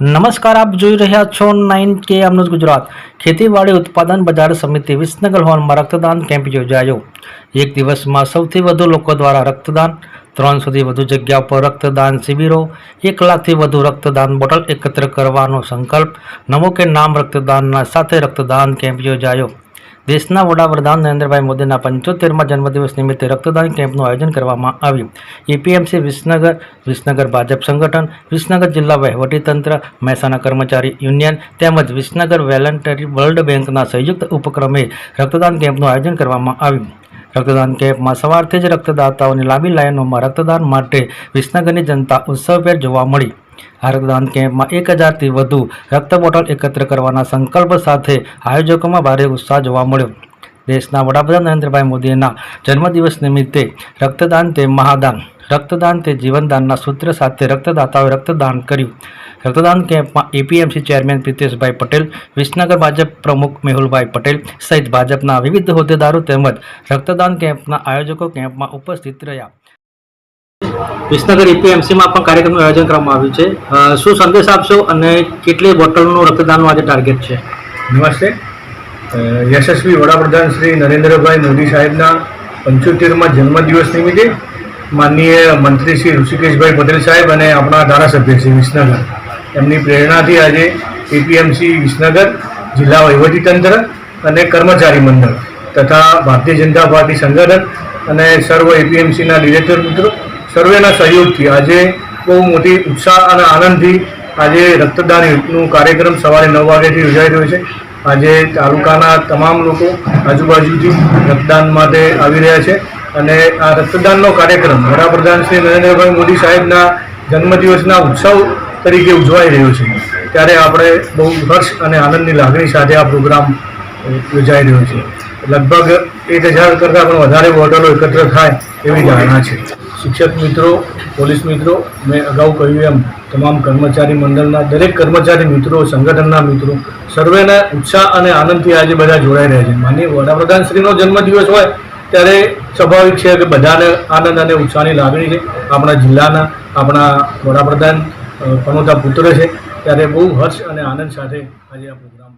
નમસ્કાર, આપ જોઈ રહ્યા છો નાઇન કે અમૃત ગુજરાત. ખેતીવાડી ઉત્પાદન બજાર સમિતિ વિસનગર હોલમાં રક્તદાન કેમ્પ યોજાયો. એક દિવસમાં સૌથી વધુ લોકો દ્વારા રક્તદાન, ત્રણસોથી વધુ જગ્યા પર રક્તદાન શિબિરો, એક લાખથી વધુ રક્તદાન બોટલ એકત્ર કરવાનો સંકલ્પ, નમો કે નામ રક્તદાનના સાથે રક્તદાન કેમ્પ યોજાયો. દેશના વડાપ્રધાન નરેન્દ્રભાઈ મોદીના પંચોતેરમાં જન્મદિવસ નિમિત્તે રક્તદાન કેમ્પનું આયોજન કરવામાં આવ્યું. એપીએમસી વિસનગર વિસનગર ભાજપ સંગઠન, વિસનગર જિલ્લા વહીવટીતંત્ર, મહેસાણા કર્મચારી યુનિયન તેમજ વિસનગર વેલેન્ટરી વર્લ્ડ બેંકના સંયુક્ત ઉપક્રમે રક્તદાન કેમ્પનું આયોજન કરવામાં આવ્યું. રક્તદાન કેમ્પમાં સવારથી જ રક્તદાતાઓની લાંબી લાઈનોમાં રક્તદાન માટે વિસનગરની જનતા ઉત્સવભેર જોવા મળી. રક્તદાન કેમ્પમાં એક હજારથી વધુ રક્ત બોટલ એકત્ર કરવાના સંકલ્પ સાથે આયોજકોમાં ભારે ઉત્સાહ જોવા મળ્યો. દેશના વડાપ્રધાન નરેન્દ્રભાઈ મોદીના જન્મદિવસ નિમિત્તે રક્તદાન તે મહાદાન, રક્તદાન તે જીવનદાનના સૂત્ર સાથે રક્તદાતાઓએ રક્તદાન કર્યું. રક્તદાન કેમ્પમાં એપીએમસી ચેરમેન પ્રિતેશભાઈ પટેલ, વિસનગર ભાજપ પ્રમુખ મેહુલભાઈ પટેલ સહિત ભાજપના વિવિધ હોદ્દેદારો તેમજ રક્તદાન કેમ્પના આયોજકો કેમ્પમાં ઉપસ્થિત રહ્યા. વિસનગર એપીએમસીમાં પણ કાર્યક્રમનું આયોજન કરવામાં આવ્યું છે. શું સંદેશ આપશો અને કેટલી બોટલનું રક્તદાનનું આજે ટાર્ગેટ છે? નમસ્તે. યશસ્વી વડાપ્રધાન શ્રી નરેન્દ્રભાઈ મોદી સાહેબના પંચોતેરમાં જન્મદિવસ નિમિત્તે માનનીય મંત્રી શ્રી ઋષિકેશભાઈ પટેલ સાહેબ અને આપણા ધારાસભ્ય શ્રી વિસનગર. એમની પ્રેરણાથી આજે એપીએમસી વિસનગર જિલ્લા વહીવટીતંત્ર અને કર્મચારી મંડળ તથા ભારતીય જનતા પાર્ટી સંગઠન અને સર્વ એપીએમસીના ડિરેક્ટર મિત્રો સર્વેના સહયોગથી આજે બહુ મોટી ઉત્સાહ અને આનંદથી આજે રક્તદાન યુગનું કાર્યક્રમ સવારે નવ વાગ્યાથી યોજાઈ રહ્યો છે. આજે તાલુકાના તમામ લોકો આજુબાજુથી રક્તદાન માટે આવી રહ્યા છે અને આ રક્તદાનનો કાર્યક્રમ વડાપ્રધાન શ્રી નરેન્દ્રભાઈ મોદી સાહેબના જન્મદિવસના ઉત્સવ તરીકે ઉજવાઈ રહ્યો છે. ત્યારે આપણે બહુ હર્ષ અને આનંદની લાગણી સાથે આ પ્રોગ્રામ યોજાઈ રહ્યો છે. લગભગ એક હજાર કરતાં પણ વધારે બોટલો એકત્ર થાય એવી ધારણા છે. શિક્ષક મિત્રો, પોલીસ મિત્રો, મેં અગાઉ કહ્યું એમ, તમામ કર્મચારી મંડળના દરેક કર્મચારી મિત્રો, સંગઠનના મિત્રો, સર્વેના ઉત્સાહ અને આનંદથી આજે બધા જોડાઈ રહ્યા છે. માનીય વડાપ્રધાન શ્રીનો જન્મદિવસ હોય ત્યારે સ્વાભાવિક છે કે બધાને આનંદ અને ઉત્સાહની લાગણી છે. આપણા જિલ્લાના, આપણા વડાપ્રધાન પનોતા પુત્ર છે. ત્યારે બહુ હર્ષ અને આનંદ સાથે આજે આ પ્રોગ્રામ